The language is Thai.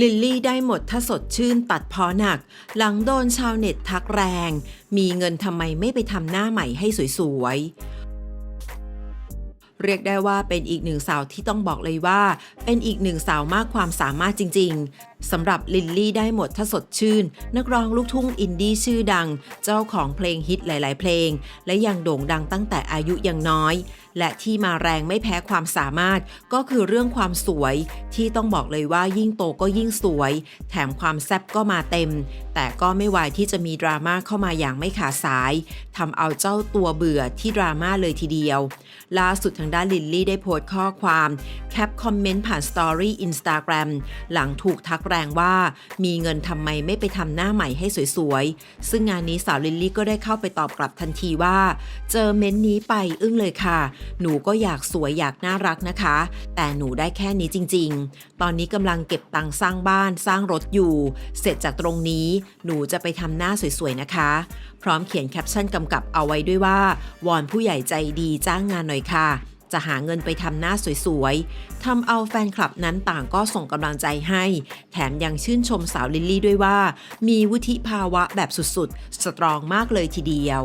ลิลลี่ได้หมดถ้าสดชื่นตัดพอหนัก หลังโดนชาวเน็ตทักแรง มีเงินทำไมไม่ไปทำหน้าใหม่ให้สวยๆ เรียกได้ว่าเป็นอีกหนึ่งสาวที่ต้องบอกเลยว่า เป็นอีกหนึ่งสาวมากความสามารถจริง ๆ สำหรับลิลลี่ได้หมดถ้าสดชื่น นักร้องลูกทุ่งอินดี้ชื่อดัง เจ้าของเพลงฮิตหลาย ๆ เพลง และยังโด่งดังตั้งแต่อายุยังน้อย และที่มาแรงไม่แพ้ความสามารถก็คือเรื่องความสวย ที่ต้องบอกเลยว่ายิ่งโตก็ยิ่งสวย แถมความแซ่บก็มาเต็ม แต่ก็ไม่วายที่จะมีดราม่าเข้ามาอย่างไม่ขาดสายทำเอาเจ้าตัวเบื่อที่ดราม่าเลยทีเดียวล่าสุดทางด้านลิลลี่ได้โพสต์ข้อความแคปคอมเมนต์ผ่านสตอรี่อินสตาแกรมหลังถูกทักแรงว่า มีเงินทำไมไม่ไปทำหน้าใหม่ให้สวยๆ ซึ่งงานนี้สาวลิลลี่ก็ได้เข้าไปตอบกลับทันทีว่า เจอเม้นต์นี้ไปอึ้งเลยค่ะ หนูก็อยากสวยอยากน่ารักนะคะ แต่หนูได้แค่นี้จริง ๆ ตอนนี้กำลังเก็บตังค์สร้างบ้านสร้างรถอยู่ เสร็จจากตรงนี้หนูจะไปทำหน้าสวยๆนะคะ พร้อมเขียนแคปชั่นกำกับเอาไว้ด้วยว่าวอนผู้ใหญ่ใจดีจ้างงานหน่อยค่ะ จะหาเงินไปทำหน้าสวยๆทำเอาแฟนคลับนั้นต่างก็ส่งกำลังใจให้ แถมยังชื่นชมสาวลิลลี่ด้วยว่า มีวุฒิภาวะแบบสุดๆ สตรองมากเลยทีเดียว